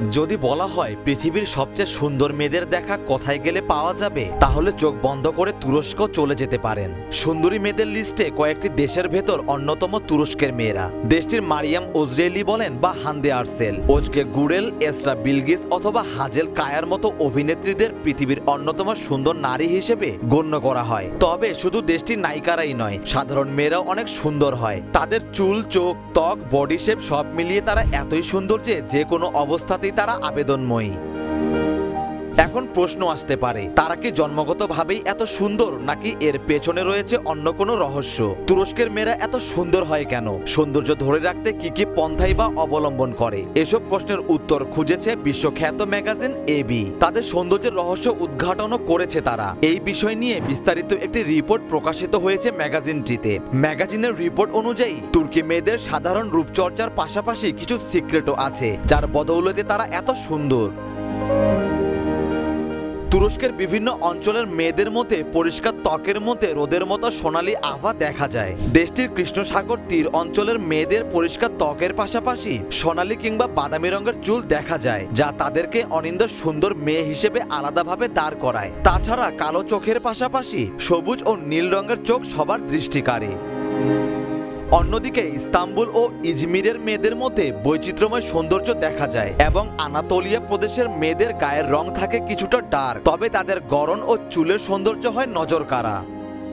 যদি বলা হয় পৃথিবীর সবচেয়ে সুন্দর মেয়েদের দেখা কোথায় গেলে পাওয়া যাবে, তাহলে চোখ বন্ধ করে তুরস্ক চলে যেতে পারেন। সুন্দরী মেয়েদের লিস্টে কয়েকটি দেশের ভেতর অন্যতম তুরস্কের মেয়েরা। দেশটির মারিয়াম ওজরেলি বলেন, বা হান্দে আরসেল। ওজকে গুরেল, এসরা বিলগিস অথবা হাজেল কায়ার মতো অভিনেত্রীদের পৃথিবীর অন্যতম সুন্দর নারী হিসেবে গণ্য করা হয়। তবে শুধু দেশটির নায়িকারাই নয়, সাধারণ মেয়েরাও অনেক সুন্দর হয়। তাদের চুল, চোখ, ত্বক, বডি শেপ সব মিলিয়ে তারা এতই সুন্দর যে যে কোনো অবস্থাতেই তারা আবেদনময়ী। এখন প্রশ্ন আসতে পারে, তারা কি জন্মগতভাবেই এত সুন্দর নাকি এর পেছনে রয়েছে অন্য কোনো রহস্য? তুরস্কের মেয়েরা এত সুন্দর হয় কেন? সৌন্দর্য ধরে রাখতে কি কি পন্থাই বা অবলম্বন করে? এসব প্রশ্নের উত্তর খুঁজেছে বিশ্বখ্যাত ম্যাগাজিন এবি তাদের সৌন্দর্যের রহস্য উদ্ঘাটনও করেছে তারা। এই বিষয় নিয়ে বিস্তারিত একটি রিপোর্ট প্রকাশিত হয়েছে ম্যাগাজিনটিতে। ম্যাগাজিনের রিপোর্ট অনুযায়ী, তুর্কি মেয়েদের সাধারণ রূপচর্চার পাশাপাশি কিছু সিক্রেটও আছে, যার বদৌলতে তারা এত সুন্দর। তুরস্কের বিভিন্ন অঞ্চলের মেয়েদের মধ্যে পরিষ্কার ত্বকের মধ্যে রোদের মতো সোনালী আভা দেখা যায়। দেশটির কৃষ্ণসাগর তীর অঞ্চলের মেয়েদের পরিষ্কার ত্বকের পাশাপাশি সোনালী কিংবা বাদামি রঙের চুল দেখা যায়, যা তাদেরকে অনিন্দ সুন্দর মেয়ে হিসেবে আলাদাভাবে দাঁড় করায়। তাছাড়া কালো চোখের পাশাপাশি সবুজ ও নীল রঙের চোখ সবার দৃষ্টিকারী। অন্যদিকে ইস্তাম্বুল ও ইজমিরের মেয়েদের মধ্যে বৈচিত্র্যময় সৌন্দর্য দেখা যায় এবং আনাতোলিয়া প্রদেশের মেয়েদের গায়ের রং থাকে কিছুটা ডার্ক, তবে তাদের গরণ ও চুলের সৌন্দর্য হয় নজর কাড়া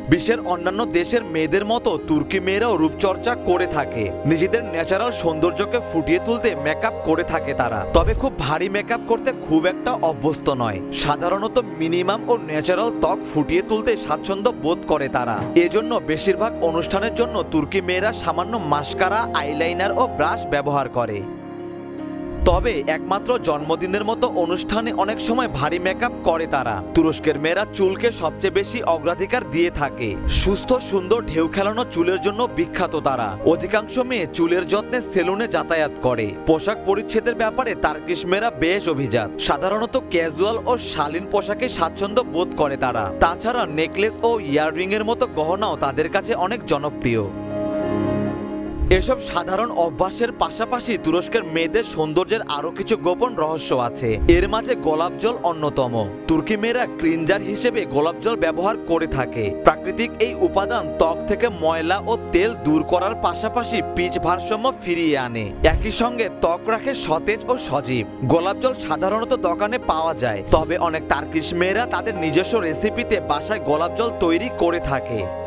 বিশ্বের অন্যান্য দেশের মেয়েদের মতো তুর্কি মেয়েরাও রূপচর্চা করে থাকে। নিজেদের ন্যাচারাল সৌন্দর্যকে ফুটিয়ে তুলতে মেকআপ করে থাকে তারা। তবে খুব ভারী মেকআপ করতে খুব একটা অভ্যস্ত নয়। সাধারণত মিনিমাম ও ন্যাচারাল ত্বক ফুটিয়ে তুলতে স্বাচ্ছন্দ্য বোধ করে তারা। এজন্য বেশিরভাগ অনুষ্ঠানের জন্য তুর্কি মেয়েরা সামান্য মাস্কারা, আইলাইনার ও ব্রাশ ব্যবহার করে। তবে একমাত্র জন্মদিনের মতো অনুষ্ঠানে অনেক সময় ভারী মেকআপ করে তারা। তুরস্কের মেয়েরা চুলকে সবচেয়ে বেশি অগ্রাধিকার দিয়ে থাকে। সুস্থ, সুন্দর ঢেউ খেলানো চুলের জন্য বিখ্যাত তারা। অধিকাংশ মেয়ে চুলের যত্নে সেলুনে যাতায়াত করে। পোশাক পরিচ্ছেদের ব্যাপারে তার্কিশ মেয়েরা বেশ অভিজাত। সাধারণত ক্যাজুয়াল ও শালীন পোশাকে স্বাচ্ছন্দ্য বোধ করে তারা। তাছাড়া নেকলেস ও ইয়াররিং এর মতো গহনাও তাদের কাছে অনেক জনপ্রিয়। এসব সাধারণ অভ্যাসের পাশাপাশি তুরস্কের মেয়েদের সৌন্দর্যের আরও কিছু গোপন রহস্য আছে। এর মাঝে গোলাপ জল অন্যতম। তুর্কি মেয়েরা ক্লিনজার হিসেবে গোলাপ জল ব্যবহার করে থাকে। প্রাকৃতিক এই উপাদান ত্বক থেকে ময়লা ও তেল দূর করার পাশাপাশি পিচ ভারসাম্য ফিরিয়ে আনে। একই সঙ্গে ত্বক রাখে সতেজ ও সজীব। গোলাপ জল সাধারণত দোকানে পাওয়া যায়। তবে অনেক তার্কিশ মেয়েরা তাদের নিজস্ব রেসিপিতে বাসায় গোলাপ জল তৈরি করে থাকে।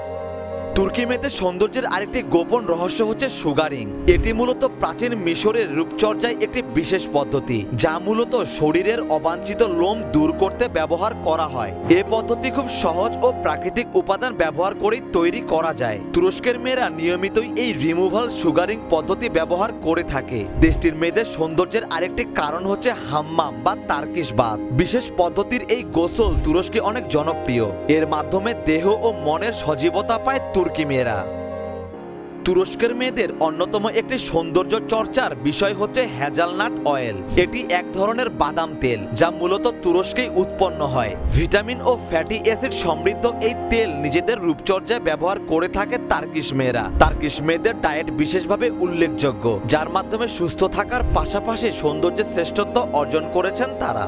তুর্কি মেয়েদের সৌন্দর্যের আরেকটি গোপন রহস্য হচ্ছে সুগারিং। এটি মূলত প্রাচীন মিশরের রূপচর্চায় একটি বিশেষ পদ্ধতি, যা মূলত শরীরের অবাঞ্ছিত লোম দূর করতে ব্যবহার করা হয়। এ পদ্ধতি খুব সহজ ও প্রাকৃতিক উপাদান ব্যবহার করেই তৈরি করা যায়। তুরস্কের মেয়েরা নিয়মিতই এই রিমুভাল সুগারিং পদ্ধতি ব্যবহার করে থাকে। দেশটির মেয়েদের সৌন্দর্যের আরেকটি কারণ হচ্ছে হাম্মাম বা তার্কিশ বাদ। বিশেষ পদ্ধতির এই গোসল তুরস্কে অনেক জনপ্রিয়। এর মাধ্যমে দেহ ও মনের সজীবতা পায় তুর্কি মেয়েরা। তুরস্কের মেয়েদের অন্যতম একটি সৌন্দর্য চর্চার বিষয় হচ্ছে হ্যাজালনাট অয়েল। এটি এক ধরনের বাদাম তেল, যা মূলত তুরস্কেই উৎপন্ন হয়। ভিটামিন ও ফ্যাটি অ্যাসিড সমৃদ্ধ এই তেল নিজেদের রূপচর্যায় ব্যবহার করে থাকে তার্কিশ মেয়েরা। তার্কিশ মেয়েদের ডায়েট বিশেষভাবে উল্লেখযোগ্য, যার মাধ্যমে সুস্থ থাকার পাশাপাশি সৌন্দর্যের শ্রেষ্ঠত্ব অর্জন করেছেন তারা।